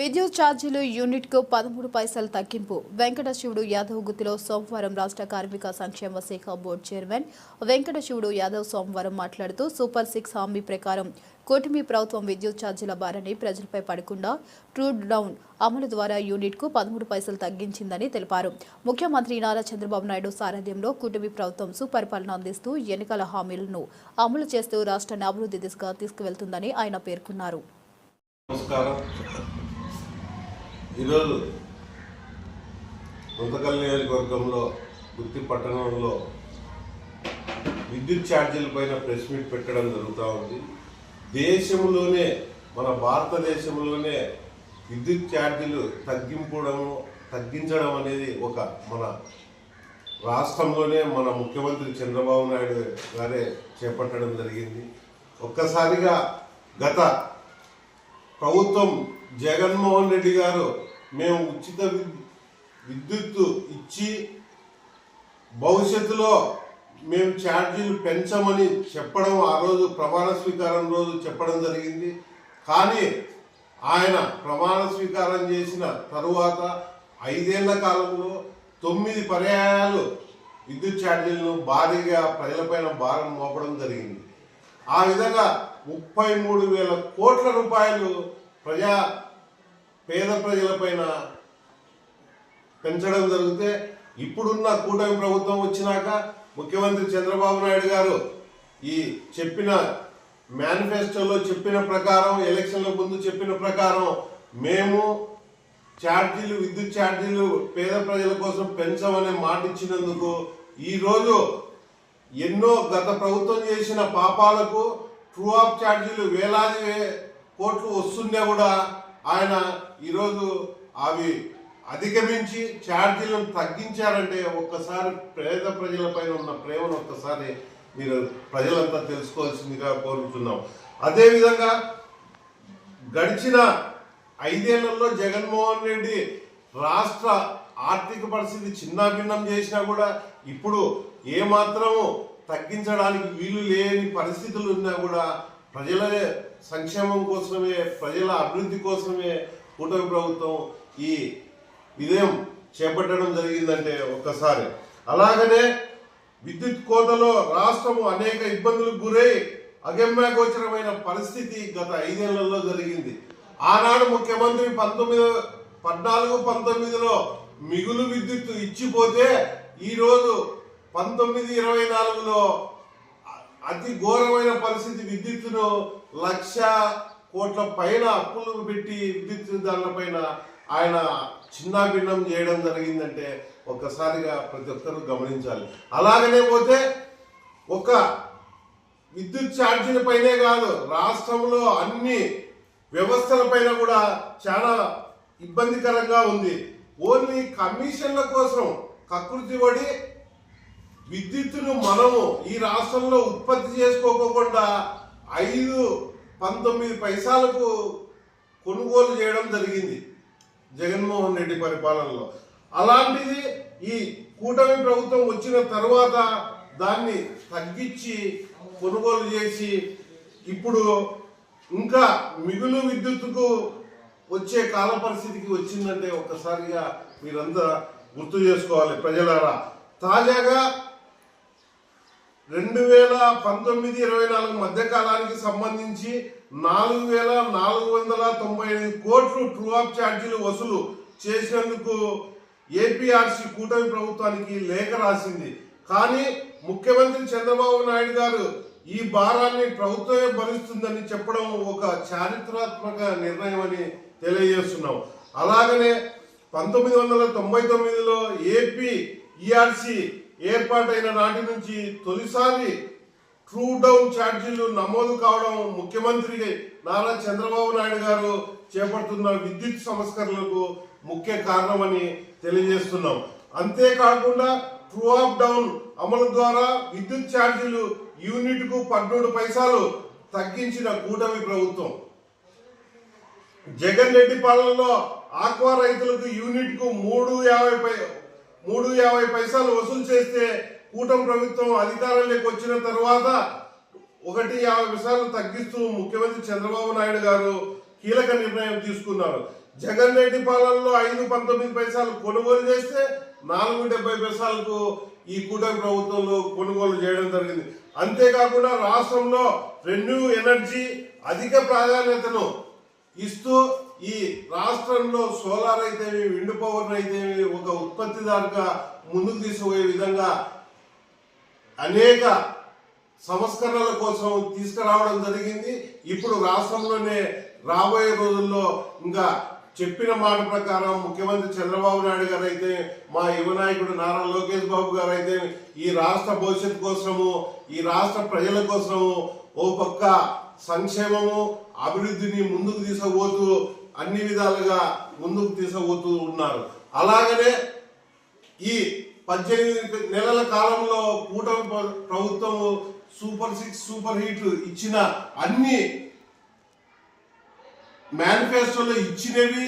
విద్యుత్ ఛార్జీలు యూనిట్కు పదమూడు పైసలు తగ్గింపు. వెంకట శివుడు యాదవ్ గుత్తిలో సోమవారం రాష్ట్ర కార్మిక సంక్షేమ శాఖ బోర్డు చైర్మన్ వెంకట శివుడు యాదవ్ సోమవారం మాట్లాడుతూ సూపర్ సిక్స్ హామీ ప్రకారం కూటమి ప్రభుత్వం విద్యుత్ ఛార్జీల భారాన్ని ప్రజలపై పడకుండా ట్రూడ్ డౌన్ అమలు ద్వారా యూనిట్కు పదమూడు పైసలు తగ్గించిందని తెలిపారు. ముఖ్యమంత్రి నారా చంద్రబాబు నాయుడు సారథ్యంలో కూటమి ప్రభుత్వం సుపరిపాలన అందిస్తూ ఎన్నికల హామీలను అమలు చేస్తూ రాష్ట్రాన్ని అభివృద్ధి దిశగా తీసుకువెళ్తుందని ఆయన పేర్కొన్నారు. నమస్కారం. ఈరోజు గుంతకల్ నియోజకవర్గంలో గుత్తి పట్టణంలో విద్యుత్ ఛార్జీల పైన ప్రెస్ మీట్ పెట్టడం జరుగుతూ ఉంది. దేశంలోనే మన భారతదేశంలోనే విద్యుత్ ఛార్జీలు తగ్గింపడము తగ్గించడం అనేది ఒక మన రాష్ట్రంలోనే మన ముఖ్యమంత్రి చంద్రబాబు నాయుడు గారే చేపట్టడం జరిగింది. ఒక్కసారిగా గత ప్రభుత్వం జగన్మోహన్ రెడ్డి గారు మేము ఉచిత విద్యుత్తు ఇచ్చి భవిష్యత్తులో మేము ఛార్జీలు పెంచమని చెప్పడం ఆ రోజు ప్రమాణ స్వీకారం రోజు చెప్పడం జరిగింది. కానీ ఆయన ప్రమాణ స్వీకారం చేసిన తరువాత ఐదేళ్ళ కాలంలో తొమ్మిది పర్యాయాలు విద్యుత్ ఛార్జీలను భారీగా ప్రజలపైన భారం మోపడం జరిగింది. ఆ విధంగా ముప్పై మూడు వేల కోట్ల రూపాయలు ప్రజా పేద ప్రజలపైన పెంచడం జరిగితే ఇప్పుడున్న కూటమి ప్రభుత్వం వచ్చినాక ముఖ్యమంత్రి చంద్రబాబు నాయుడు గారు ఈ చెప్పిన మేనిఫెస్టోలో చెప్పిన ప్రకారం ఎలక్షన్ల ముందు చెప్పిన ప్రకారం మేము ఛార్జీలు విద్యుత్ ఛార్జీలు పేద ప్రజల కోసం పెంచమనే మాట ఇచ్చినందుకు ఈరోజు ఎన్నో గత ప్రభుత్వం చేసిన పాపాలకు ట్రూ ఆఫ్ ఛార్జీలు వేలాది కోట్లు వస్తున్నా కూడా ఆయన ఈరోజు అవి అధిగమించి ఛార్జీలను తగ్గించారంటే ఒక్కసారి పేద ప్రజలపైన ఉన్న ప్రేమను ఒక్కసారి మీరు ప్రజలంతా తెలుసుకోవాల్సిందిగా కోరుతున్నాం. అదేవిధంగా గడిచిన ఐదేళ్ళలో జగన్మోహన్ రెడ్డి రాష్ట్ర ఆర్థిక పరిస్థితి చిన్నాభిన్నం చేసినా కూడా ఇప్పుడు ఏమాత్రము తగ్గించడానికి వీలు లేని పరిస్థితులు ఉన్నా కూడా ప్రజల సంక్షేమం కోసమే ప్రజల అభివృద్ధి కోసమే కూటమి ప్రభుత్వం ఈ విధయం చేపట్టడం జరిగిందంటే ఒక్కసారి. అలాగనే విద్యుత్ కోతలో రాష్ట్రము అనేక ఇబ్బందులకు గురై అగమ్యగోచరమైన పరిస్థితి గత ఐదేళ్ళలో జరిగింది. ఆనాడు ముఖ్యమంత్రి పంతొమ్మిది పద్నాలుగు పంతొమ్మిదిలో మిగులు విద్యుత్ ఇచ్చిపోతే ఈరోజు పంతొమ్మిది ఇరవై నాలుగులో అతి ఘోరమైన పరిస్థితి విద్యుత్తును లక్ష కోట్ల పైన అప్పులు పెట్టి విద్యుత్ దానిపైన ఆయన చిన్నాభిన్నం చేయడం జరిగిందంటే ఒక్కసారిగా ప్రతి ఒక్కరూ గమనించాలి. అలాగనే పోతే ఒక విద్యుత్ ఛార్జీల పైనే కాదు రాష్ట్రంలో అన్ని వ్యవస్థల పైన కూడా చాలా ఇబ్బందికరంగా ఉంది. ఓన్లీ కమిషన్ల కోసం కకృతి పడి విద్యుత్తును మనము ఈ రాష్ట్రంలో ఉత్పత్తి చేసుకోకుండా ఐదు పంతొమ్మిది పైసలకు కొనుగోలు చేయడం జరిగింది జగన్మోహన్ రెడ్డి పరిపాలనలో. అలాంటిది ఈ కూటమి ప్రభుత్వం వచ్చిన తర్వాత దాన్ని తగ్గించి కొనుగోలు చేసి ఇప్పుడు ఇంకా మిగులు విద్యుత్తుకు వచ్చే కాల పరిస్థితికి వచ్చిందంటే ఒక్కసారిగా మీరంతా గుర్తు చేసుకోవాలి ప్రజలారా. తాజాగా రెండు వేల పంతొమ్మిది ఇరవై నాలుగు మధ్య కాలానికి సంబంధించి నాలుగు వేల నాలుగు వందల తొంభై ఎనిమిది కోట్లు ట్రూ ఆఫ్ ఛార్జీలు వసూలు చేసినందుకు ఏపీఆర్సీ కూటమి ప్రభుత్వానికి లేఖ రాసింది. కానీ ముఖ్యమంత్రి చంద్రబాబు నాయుడు గారు ఈ భారాన్ని ప్రభుత్వమే భరిస్తుందని చెప్పడం ఒక చారిత్రాత్మక నిర్ణయం అని తెలియజేస్తున్నాం. అలాగనే పంతొమ్మిది వందల తొంభై తొమ్మిదిలో ఏపీ ఈఆర్సీ ఏర్పాటైన నాటి నుంచి తొలిసారి ట్రూ డౌన్ ఛార్జీలు నమోదు కావడం ముఖ్యమంత్రి నారా చంద్రబాబు నాయుడు గారు చేపడుతున్న విద్యుత్ సంస్కరణలకు ముఖ్య కారణమని తెలియజేస్తున్నాం. అంతేకాకుండా ట్రూ ఆఫ్ డౌన్ అమలు ద్వారా విద్యుత్ ఛార్జీలు యూనిట్కు పద్మూడు పైసలు తగ్గించిన కూటమి ప్రభుత్వం. జగన్ రెడ్డి పాలనలో ఆక్వా రైతులకు యూనిట్కు మూడు యాభై మూడు యాభై పైసలు వసూలు చేస్తే కూటమి ప్రభుత్వం అధికారంలోకి వచ్చిన తర్వాత ఒకటి యాభై పైసలు తగ్గిస్తూ ముఖ్యమంత్రి చంద్రబాబు నాయుడు గారు కీలక నిర్ణయం తీసుకున్నారు. జగన్ రెడ్డి పాలనలో ఐదు పంతొమ్మిది పైసలు కొనుగోలు చేస్తే నాలుగు డెబ్బై పైసలకు ఈ కూటమి ప్రభుత్వంలో కొనుగోలు చేయడం జరిగింది. అంతేకాకుండా రాష్ట్రంలో రెన్యూ ఎనర్జీ అధిక ప్రాధాన్యతను ఇస్తూ ఈ రాష్ట్రంలో సోలార్ అయితేమి విండ్ పవర్ అయితేమి ఒక ఉత్పత్తిదారుగా ముందుకు తీసుకుపోయే విధంగా అనేక సంస్కరణల కోసం తీసుకురావడం జరిగింది. ఇప్పుడు రాష్ట్రంలోనే రాబోయే రోజుల్లో ఇంకా చెప్పిన మాట ప్రకారం ముఖ్యమంత్రి చంద్రబాబు నాయుడు గారు అయితే మా యువ నాయకుడు నారా లోకేష్ బాబు గారు అయితే ఈ రాష్ట్ర భవిష్యత్తు కోసము ఈ రాష్ట్ర ప్రజల కోసము ఓ పక్క సంక్షేమము అభివృద్ధిని ముందుకు తీసుకుపోతూ అన్ని విధాలుగా ముందుకు తీసుకుపోతూ ఉన్నారు. అలాగనే ఈ పద్దెనిమిది నెలల కాలంలో కూటమి ప్రభుత్వం సూపర్ సిక్స్ సూపర్ హిట్ ఇచ్చిన అన్ని మేనిఫెస్టోలో ఇచ్చినవి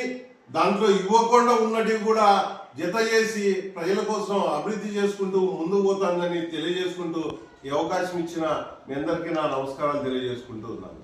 దాంట్లో ఇవ్వకుండా ఉన్నటివి కూడా జత చేసి ప్రజల కోసం అభివృద్ధి చేసుకుంటూ ముందుకు పోతానని తెలియజేసుకుంటూ ఈ అవకాశం ఇచ్చిన మీ అందరికీ నా నమస్కారాలు తెలియజేసుకుంటూ ఉన్నాను.